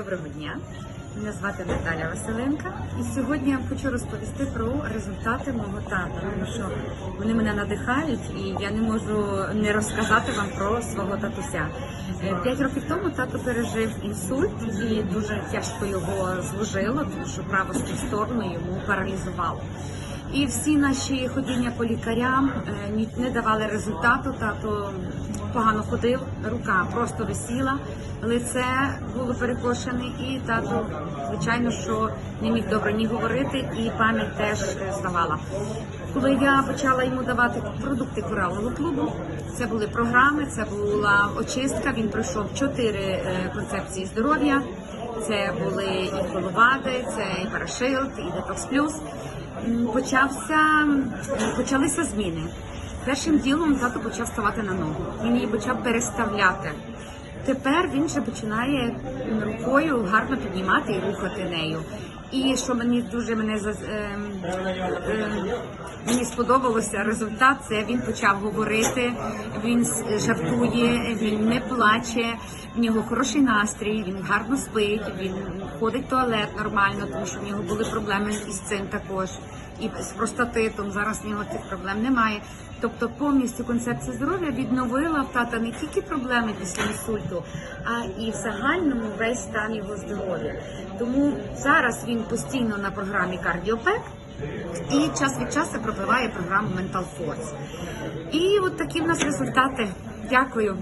Доброго дня. Мене звати Наталя Василенка, і сьогодні я хочу розповісти про результати мого тата, тому що вони мене надихають, і я не можу не розказати вам про свого татуся. Е, П'ять років тому тато пережив інсульт і дуже тяжко його зложило, тому що праву сторону йому паралізувало. І всі наші ходіння по лікарям е, не давали результату. Тато погано ходив, рука просто висіла, лице було перекошене, і тато, звичайно, що не міг добре ні говорити, і пам'ять теж е, здавала. Коли я почала йому давати продукти коралового клубу, це були програми, це була очистка. Він пройшов чотири е, концепції здоров'я. Це були і коловади, це і парашилд, і детокс плюс. Почався е, почалися зміни. Першим ділом тато почав ставати на ногу. Він її почав переставляти. Тепер він вже починає рукою гарно піднімати і рухати нею. І що мені дуже мене ем, ем, мені сподобалося результат, це він почав говорити, він жартує, він не плаче, в нього хороший настрій, він гарно спить, він ходить в туалет нормально, тому що в нього були проблеми із цим також. І з простатитом зараз в нього цих проблем немає. Тобто повністю концепція здоров'я відновила в тата не тільки проблеми після інсульту, а і в загальному весь стан його здоров'я. Тому зараз він постійно на програмі Кардіопек і час від часу пропиває програму Mental Force. І от такі в нас результати. Дякую.